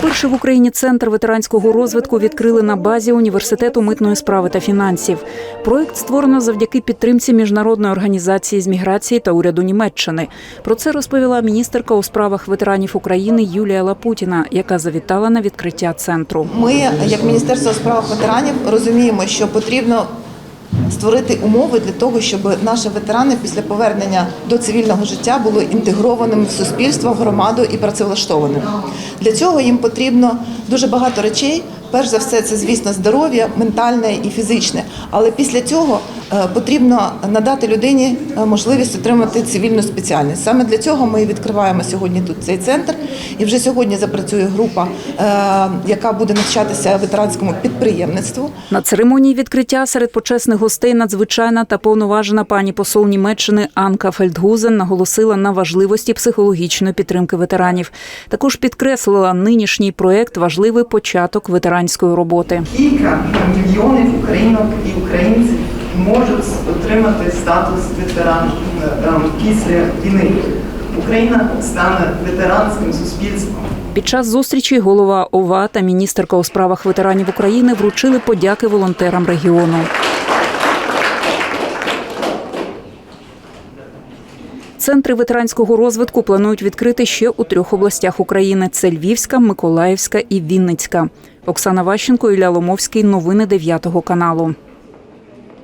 Вперше в Україні центр ветеранського розвитку відкрили на базі університету митної справи та фінансів. Проект створено завдяки підтримці міжнародної організації з міграції та уряду Німеччини. Про це розповіла міністерка у справах ветеранів України Юлія Лапутіна, яка завітала на відкриття центру. Ми, як Міністерство у ветеранів, розуміємо, що потрібно створити умови для того, щоб наші ветерани після повернення до цивільного життя були інтегрованими в суспільство, в громаду і працевлаштованими. Для цього їм потрібно дуже багато речей. Перш за все, це звісно здоров'я, ментальне і фізичне. Але після цього е, потрібно надати людині е, можливість отримати цивільну спеціальність. Саме для цього ми відкриваємо сьогодні тут цей центр. І вже сьогодні запрацює група, е, яка буде навчатися ветеранському підприємництву. На церемонії відкриття серед почесних гостей надзвичайна та повноважена пані посол Німеччини Анка Фельдгузен наголосила на важливості психологічної підтримки ветеранів. Також підкреслила нинішній проект важливий початок ветеранської роботи. Кілька мільйонів українок і українців можуть отримати статус ветеран е, після війни. Україна стане ветеранським суспільством. Під час зустрічі голова ОВА та міністерка у справах ветеранів України вручили подяки волонтерам регіону. Центри ветеранського розвитку планують відкрити ще у трьох областях України: це Львівська, Миколаївська і Вінницька. Оксана Ващенко, Ілля Ломовський. Новини 9 каналу.